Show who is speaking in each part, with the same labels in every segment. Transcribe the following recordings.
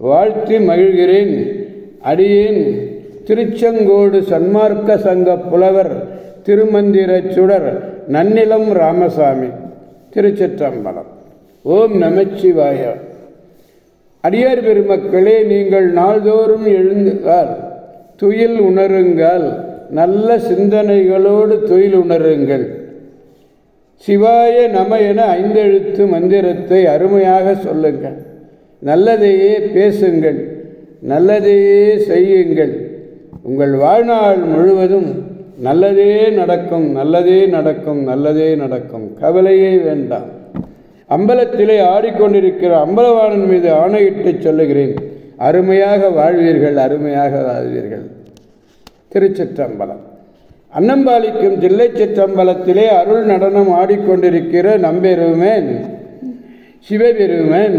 Speaker 1: வாழ்த்தி மகிழ்கிறேன். அடியேன். திருச்செங்கோடு சன்மார்க்க சங்க புலவர் திருமந்திரச் சுடர் நன்னிலம் ராமசாமி திருச்சிற்றம்பலம். ஓம் நமச்சிவாய. அடியார் பெருமக்களே நீங்கள் நாள்தோறும் எழுந்தால் துயில் உணருங்கள். நல்ல சிந்தனைகளோடு துயில் உணருங்கள். சிவாய நம என ஐந்தெழுத்து மந்திரத்தை அருமையாக சொல்லுங்கள். நல்லதையே பேசுங்கள் நல்லதையே செய்யுங்கள். உங்கள் வாழ்நாள் முழுவதும் நல்லதே நடக்கும் நல்லதே நடக்கும் நல்லதே நடக்கும். கவலையே வேண்டாம். அம்பலத்திலே ஆடிக்கொண்டிருக்கிற அம்பலவாணன் மீது ஆணையிட்டு சொல்லுகிறேன் அருமையாக வாழ்வீர்கள் அருமையாக வாழ்வீர்கள். திருச்சிற்றம்பலம். அன்னம்பாலிக்கும் தில்லை சிற்றம்பலத்திலே அருள் நடனம் ஆடிக்கொண்டிருக்கிற நம்பெருமேன் சிவபெருமேன்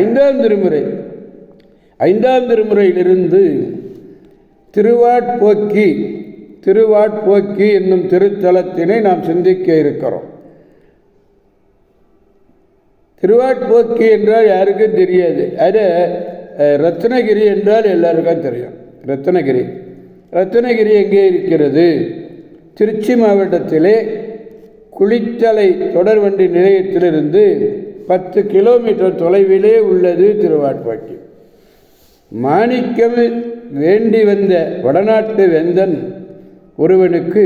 Speaker 1: ஐந்தாம் திருமுறை. ஐந்தாம் திருமுறையிலிருந்து திருவாட்போக்கி திருவாட்போக்கி என்னும் திருத்தலத்தினை நாம் சிந்திக்க இருக்கிறோம். திருவாட்போக்கி என்றால் யாருக்கும் தெரியாது. அது ரத்னகிரி என்றால் எல்லாருக்கும் தெரியும். ரத்னகிரி. ரத்னகிரி எங்கே இருக்கிறது? திருச்சி மாவட்டத்திலே குளித்தலை தொடர்வண்டி நிலையத்திலிருந்து பத்து கிலோமீட்டர் தொலைவிலே உள்ளது திருவாட்பாட்டி மாணிக்கம் வேண்டி வந்த வடநாட்டு வெந்தன் ஒருவனுக்கு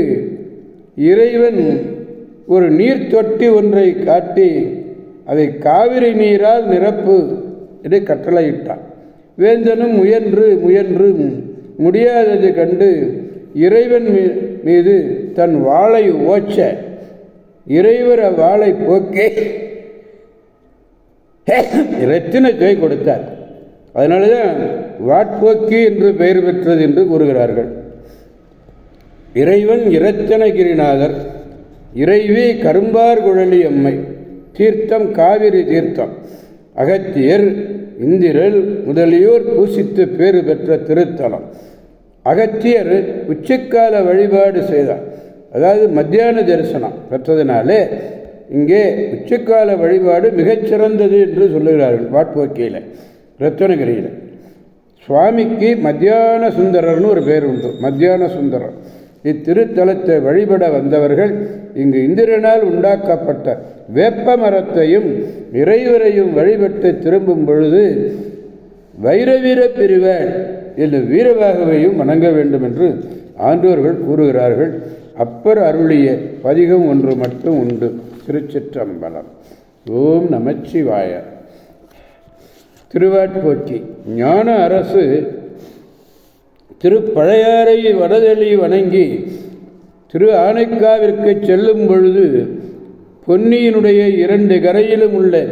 Speaker 1: இறைவன் ஒரு நீர் தொட்டி ஒன்றை காட்டி அதை காவிரி நீரால் நிரப்பு என்று கட்டளையிட்டான். வேந்தனும் முயன்று முயன்று முடியாதது கண்டு இறைவன் மீது தன் வாளை ஓச்ச இறைவர வாளை போக்கே. ஜெய் கொடுத்தார். அதனால தான் வாட்போக்கி என்று பெயர் பெற்றது என்று கூறுகிறார்கள். இறைவன் இரத்தனகிரிநாதர் இறைவி கரும்பார் குழலி அம்மை தீர்த்தம் காவிரி தீர்த்தம் அகத்தியர் இந்திரல் முதலியோர் பூசித்து பேறு பெற்ற திருத்தலம். அகத்தியர் உச்சிக்கால வழிபாடு செய்தார். அதாவது மத்தியான தரிசனம் பெற்றதினாலே இங்கே உச்சிக்கால வழிபாடு மிகச்சிறந்தது என்று சொல்லுகிறார்கள் வாட்போக்கியில் ரத்தனகிரியில். சுவாமிக்கு மத்தியான சுந்தரர்னு ஒரு பேர் உண்டு மத்தியான சுந்தரர். இத்திருத்தலத்தை வழிபட வந்தவர்கள் இங்கு இந்திரனால் உண்டாக்கப்பட்ட வேப்ப மரத்தையும் இறைவரையும் வழிபட்டு திரும்பும் பொழுது வைரவீர பிரிவன் என்று வீரபாகவையும் வணங்க வேண்டும் என்று ஆண்டோர்கள் கூறுகிறார்கள். அப்பர் அருளிய பதிகம் ஒன்று மட்டும் உண்டு. திருச்சிற்றம்பலம். ஓம் நமச்சிவாய. திருவாட்போக்கி ஞான அரசு திருப்பழையாறை வடதளி வணங்கி திரு ஆனைக்காவிற்கு செல்லும் பொழுது பொன்னியினுடைய இரண்டு கரையிலும் உள்ள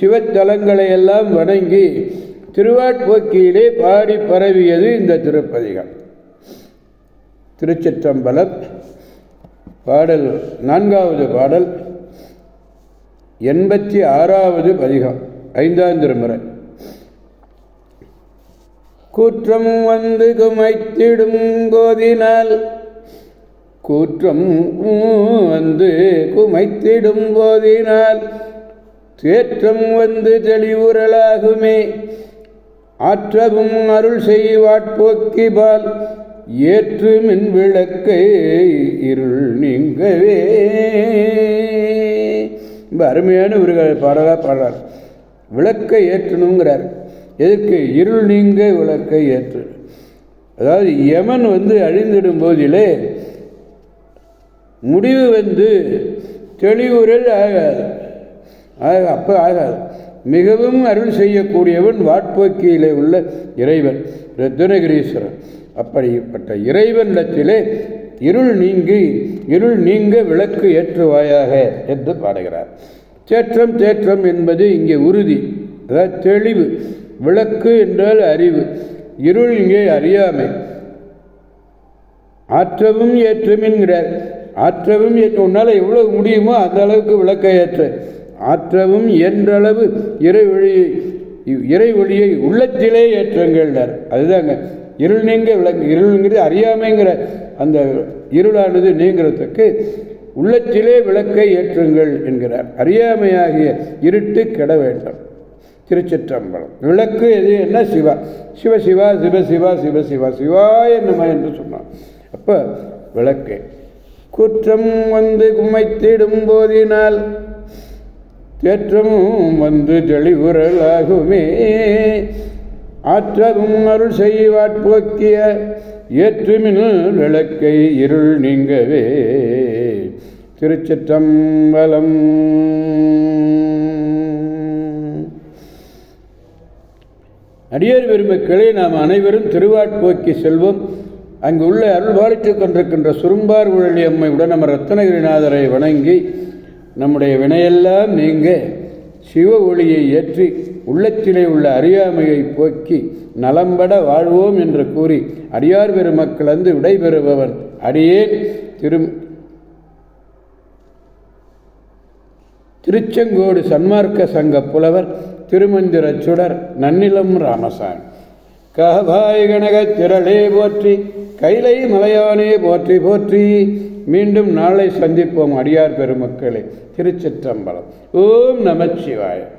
Speaker 1: சிவத்தலங்களையெல்லாம் வணங்கி திருவாட்போக்கியிலே பாடி பரவியது இந்த திருப்பதிகம். திருச்சிற்றம்பலம். பாடல் நான்காவது பாடல் எண்பத்தி ஆறாவது பதிகம் ஐந்தாம் திருமுறை. கூற்றம் வந்து குமைத்திடும் போதினால் கூற்றம் வந்து குமைத்திடும் போதினால் தேற்றம் வந்து தெளிவுரலாகுமே ஆற்றவும் அருள் செய்வாட்போக்கிபால் ஏற்று மின் விளக்கை இருள் நீங்கவே. ரொம்ப அருமையான ஒரு பாடலாக பாடுறார். விளக்கை ஏற்றணுங்கிறார். எதுக்கு இருள் நீங்க விளக்கை ஏற்று. அதாவது யமன் வந்து அழிந்திடும் போதிலே முடிவு வந்து தெளிவுரல் ஆகாது. ஆக அப்போ ஆகாது. மிகவும் அருள் செய்யக்கூடியவன் வாட்போக்கியிலே உள்ள இறைவன் ரத்னகிரீஸ்வரன். அப்படிப்பட்ட இறைவனிடத்திலே இருள் நீங்கி இருள் நீங்க விளக்கு ஏற்றுவாயாக என்று பாடுகிறார். தேற்றம் தேற்றம் என்பது இங்கே உறுதி அதாவது தெளிவு விளக்கு என்றால் அறிவு இருள் இங்கே அறியாமை. ஆற்றவும் ஏற்றம் என்கிறார். ஆற்றவும் ஏற்ற உன்னால் எவ்வளவு முடியுமோ அந்த அளவுக்கு விளக்கை ஏற்ற. ஆற்றவும் என்றளவு இறை ஒளியை இறை ஒளியை உள்ளத்திலே ஏற்றங்கள் அதுதாங்க இருள் நீங்க விளக்கு இருளுங்கிறது அறியாமைங்கிற அந்த இருளானது நீங்கிறதுக்கு உள்ளத்திலே விளக்கை ஏற்றுங்கள் என்கிறார். அறியாமையாகிய இருட்டு கெட வேண்டும். திருச்சிற்றம்பலம். விளக்கு எது? என்ன? சிவா. சிவ சிவா சிவ சிவா சிவ சிவா சிவாய நம என்று சொன்னான். அப்போ விளக்கு. குற்றம் வந்து குமைத்திடும் போதினால் தேற்றமும் வந்து தெளிவுரலாகுமே ஆற்றவும் அருள் செய்வாட்போக்கிய ஏற்றுமின் விளக்கை இருள் நீங்கவே. திருச்சிற்றம்பலம். அடியார் பெருமக்களே நாம் அனைவரும் திருவாட்போக்கி செல்வோம். அங்கு உள்ள அருள்பாலித்துக் கொண்டிருக்கின்ற சுரும்பார் உழலி அம்மை நம்ம ரத்னகிரிநாதரை வணங்கி நம்முடைய வினையெல்லாம் நீங்க சிவ ஒளியை ஏற்றி உள்ளத்திலே உள்ள அறியாமையை போக்கி நலம்பட வாழ்வோம் என்று கூறி அடியார் பெருமக்களந்து வந்து அடியேன் திரு திருச்செங்கோடு சன்மார்க்க சங்க புலவர் திருமந்திர சுடர் நன்னிலம் ராமசாமி. கபாய் கனக திரளே போற்றி கைலை மலையானே போற்றி போற்றி. மீண்டும் நாளை சந்திப்போம் அடியார் பெருமக்களே திருச்சிற்றம்பலம். ஓம் நமச்சிவாயம்